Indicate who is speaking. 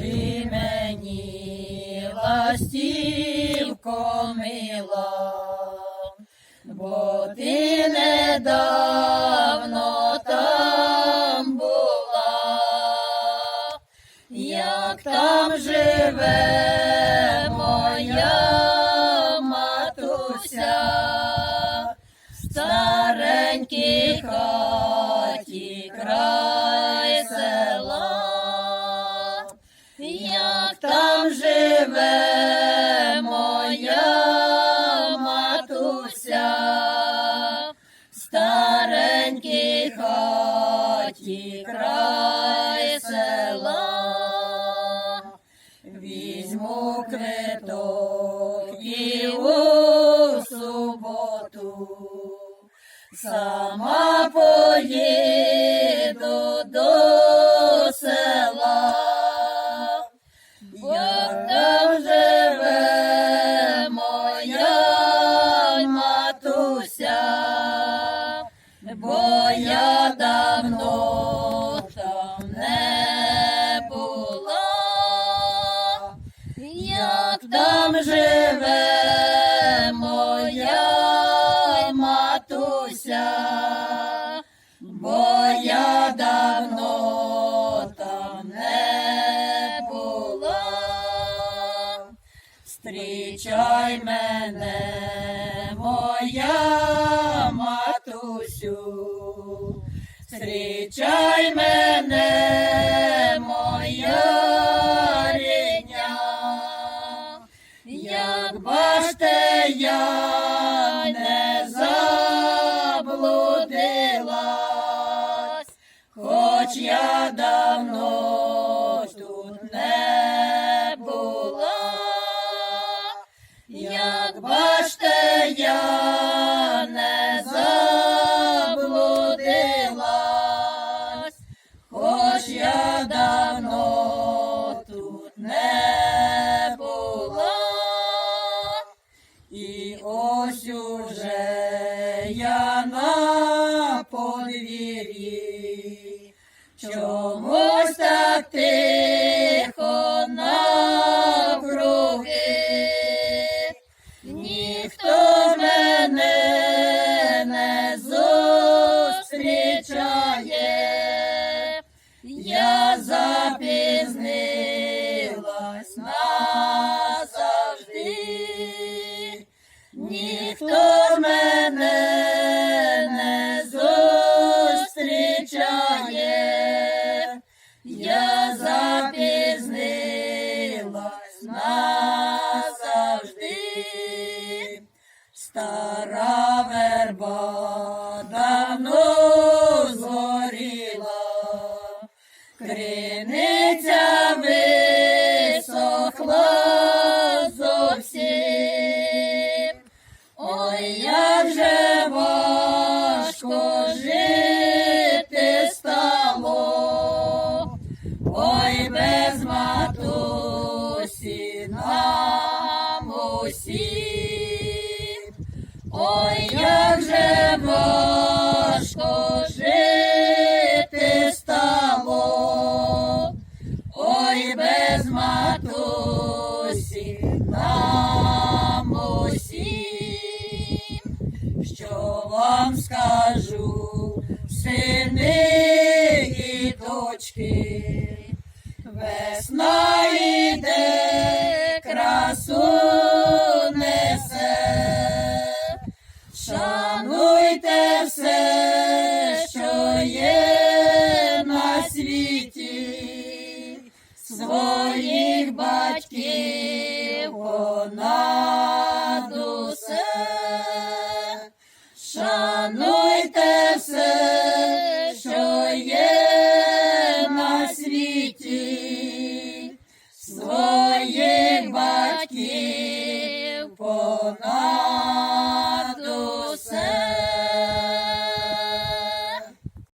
Speaker 1: Скажи мені, ластівко мила, бо ти недавно там була, як там живе моя матуся, в старенькій хаті край живе моя матуся, в хаті край села, візьму квиток і у суботу. Сама поїду до села, я давно там не була, як там живе моя матуся, бо я давно там не була. Зустрічай мене, моя зустрічай мене, моя рідня, як баште я не заблудилась, хоч я давно Ось уже я на подвір'ї, чомусь так тихо навкруги, ніхто мене не зустрічає, я запізнилась назавжди. Стара верба давно згоріла, криниця вам усім, що вам скажу, сини і дочки, весна йде, красу несе, шануйте все, що є на світі, своїх батьків. a noite